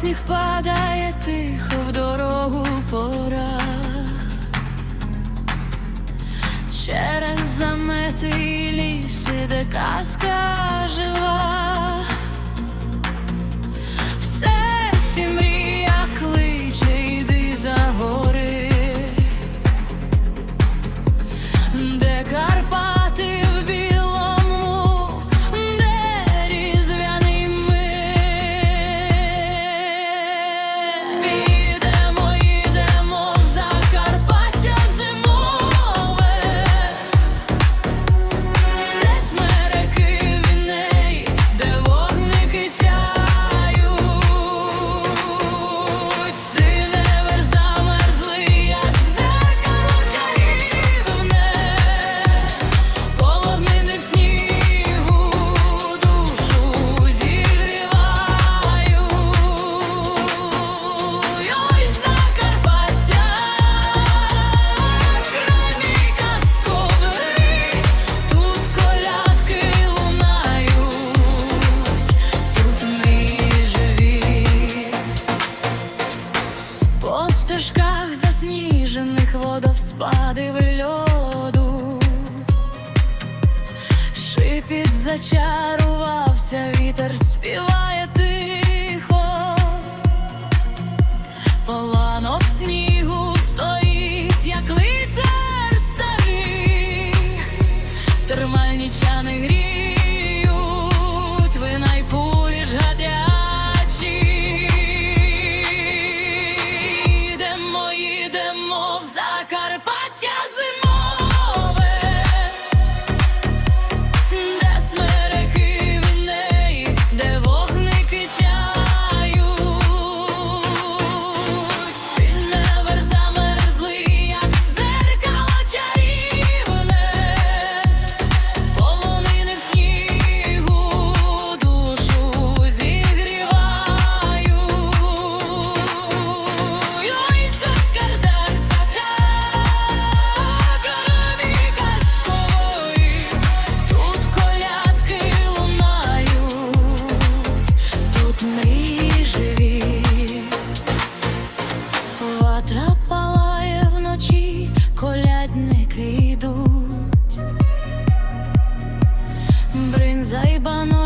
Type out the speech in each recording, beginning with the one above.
сніг падає тихо в дорогу пора. Через замети ліс іде казка стежках засніжених водоспадів льоду, шипіт зачарувався, вітер співав.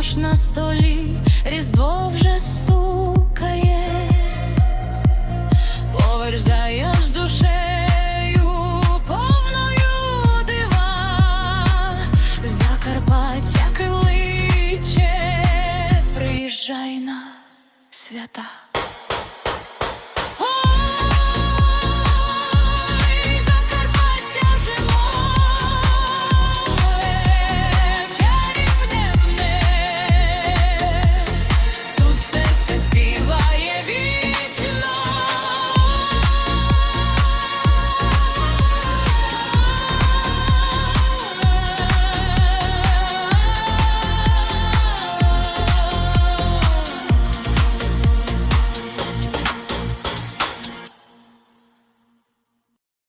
ніж на столі, різдво вже стукає, поверзаєш душею, повною дива, Закарпаття кличе, приїжджай на свята.